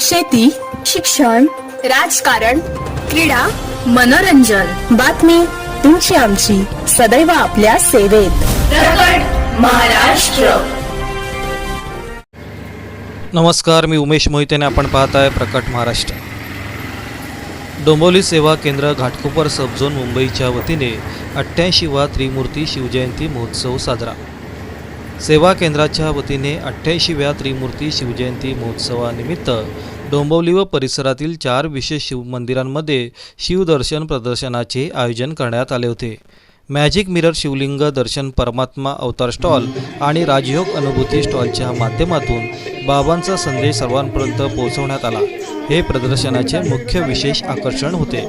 शेती शिक्षण राजकारण क्रीडा मनोरंजन. बातमी तुमची आमची. सदैव आपल्या सेवेत. महाराष्ट्र. नमस्कार मी उमेश मोहितेने आपण पाहत आहे प्रकट महाराष्ट्र. डोंबोली सेवा केंद्र घाटकोपर सबझोन मुंबईच्या वतीने अठ्ठ्याऐंशीवा त्रिमूर्ती शिवजयंती महोत्सव साजरा. सेवा केंद्राच्या वतीने अठ्ठ्याऐंशीव्या त्रिमूर्ती शिवजयंती महोत्सवानिमित्त डोंबवली व परिसरातील चार विशेष शिव मंदिरांमध्ये शिवदर्शन प्रदर्शनाचे आयोजन करण्यात आले होते. मॅजिक मिरर शिवलिंग दर्शन परमात्मा अवतार स्टॉल आणि राजयोग अनुभूती स्टॉलच्या माध्यमातून बाबांचा संदेश सर्वांपर्यंत पोहोचवण्यात आला. हे प्रदर्शनाचे मुख्य विशेष आकर्षण होते.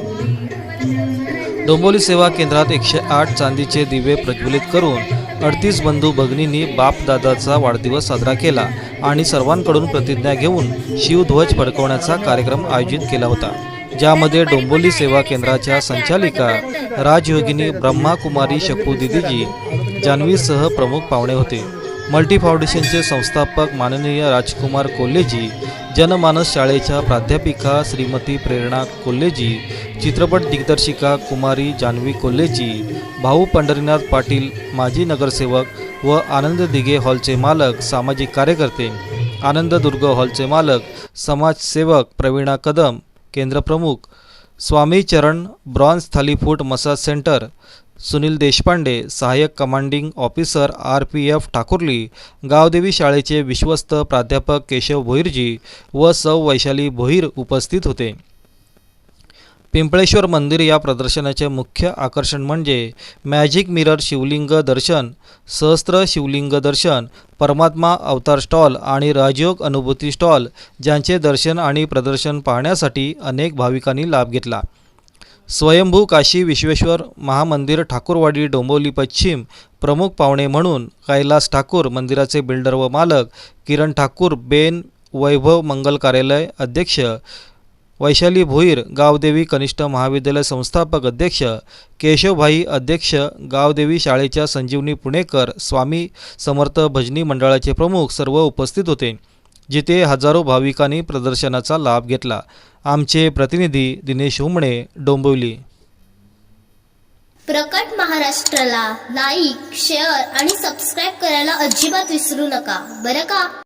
डोंबोली सेवा केंद्रात एकशे आठ चांदीचे दिवे प्रज्वलित करून अडतीस बंधू भगिनींनी बापदादाचा वाढदिवस साजरा केला आणि सर्वांकडून प्रतिज्ञा घेऊन शिवध्वज फडकवण्याचा कार्यक्रम आयोजित केला होता. ज्यामध्ये डोंबोली सेवा केंद्राच्या संचालिका राजयोगिनी ब्रह्माकुमारी शकू दिदीजी जान्हवीसह प्रमुख पाहुणे होते. मल्टी फाउंडेशनचे संस्थापक माननीय राजकुमार कोल्हेजी जनमानस शाळेच्या प्राध्यापिका श्रीमती प्रेरणा कोल्हेजी चित्रपट दिग्दर्शिका कुमारी जान्हवी कोल्हेजी भाऊ पंढरीनाथ पाटील माजी नगरसेवक व आनंद दिघे हॉलचे मालक सामाजिक कार्यकर्ते आनंद दुर्ग हॉलचे मालक समाजसेवक प्रवीणा कदम केंद्रप्रमुख Swami Charan bronze थालीफूट massage centre Sunil Deshpande सहाय्यक commanding officer R P F Thakurli Gavdevi शाळेचे विश्वस्त प्राध्यापक केशव भोईरजी व सौ वैशाली भोईर उपस्थित होते. पिंपळेश्वर मंदिर या प्रदर्शनाचे मुख्य आकर्षण म्हणजे मॅजिक मिरर शिवलिंग दर्शन सहस्त्र शिवलिंग दर्शन परमात्मा अवतार स्टॉल आणि राजयोग अनुभूती स्टॉल ज्यांचे दर्शन आणि प्रदर्शन पाहण्यासाठी अनेक भाविकांनी लाभ घेतला. स्वयंभू काशी विश्वेश्वर महामंदिर ठाकूरवाडी डोंबोली पश्चिम प्रमुख पाहुणे म्हणून कैलास ठाकूर मंदिराचे बिल्डर व मालक किरण ठाकूर बेन वैभव मंगल कार्यालय अध्यक्ष वैशाली भोईर गावदेवी कनिष्ठ महाविद्यालय संस्थापक अध्यक्ष केशवभाई अध्यक्ष गावदेवी शाळेच्या संजीवनी पुणेकर स्वामी समर्थ भजनी मंडळाचे प्रमुख सर्व उपस्थित होते जिथे हजारो भाविकांनी प्रदर्शनाचा लाभ घेतला. आमचे प्रतिनिधी दिनेश हुमणे डोंबिवली. प्रकट महाराष्ट्राला लाईक शेअर आणि सबस्क्राईब करायला अजिबात विसरू नका. बरं का?